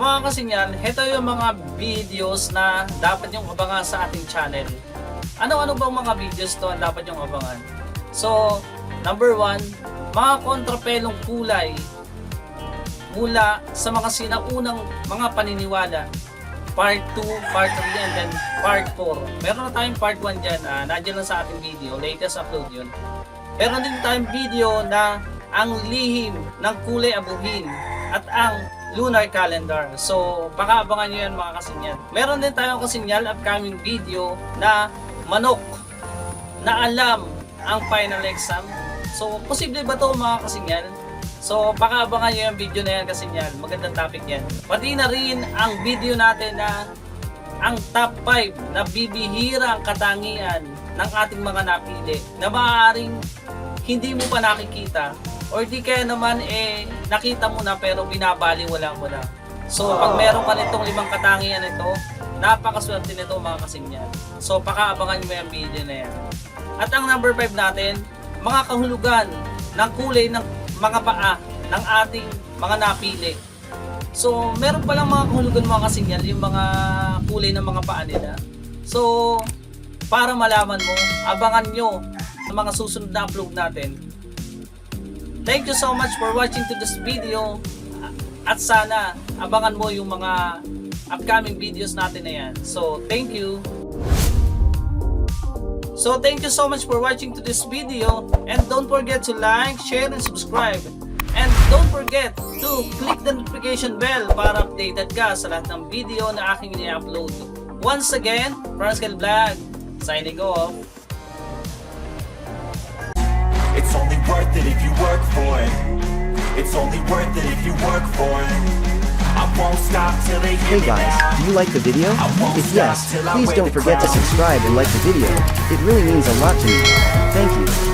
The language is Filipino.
mga kasinyan, ito yung mga videos na dapat yung abangan sa ating channel. Ano-ano bang mga videos to ang dapat yung abangan? So, number one, mga kontrapelong kulay mula sa mga sinaunang mga paniniwala. Part 2, Part 3, and then Part 4. Meron na tayong Part 1 dyan. Uh, nandiyan lang sa ating video. Latest upload yun. Meron din tayong video na ang lihim ng kulay abuhin at ang lunar calendar. So, pakaabangan nyo yan mga kasinyan. Meron din tayong kasinyal upcoming video na manok na alam ang final exam. So, posible ba to mga kasinyal? So, pakaabangan nyo yung video na yan kasinyal. Magandang topic yan. Pati na rin ang video natin na ang top 5 na bibihirang katangian ng ating mga napili na maaaring hindi mo pa nakikita or di kaya naman eh nakita mo na pero binabaliwala mo lang. So pag meron ka nitong limang katangian ito, napakaswerte nito mga kasinyan. So pakaabangan mo yung video na yan. At ang number 5 natin, mga kahulugan ng kulay ng mga paa ng ating mga napili. So, meron palang mga kahulugan mga kasinyal, yung mga kulay ng mga paa nila. So, para malaman mo, abangan nyo sa mga susunod na upload natin. Thank you so much for watching to this video. At sana, abangan mo yung mga upcoming videos natin na yan. So, thank you. So, thank you so much for watching to this video. And don't forget to like, share, and subscribe. And don't forget to click the notification bell para updated ka sa lahat ng video na aking i-upload. Once again, Franskel Vlog, signing off. Worth it if you work for it. It's only worth it if you work for it. I won't stop till they Hey guys, do you like the video? If yes, please don't forget to subscribe and like the video. It really means a lot to me. Thank you.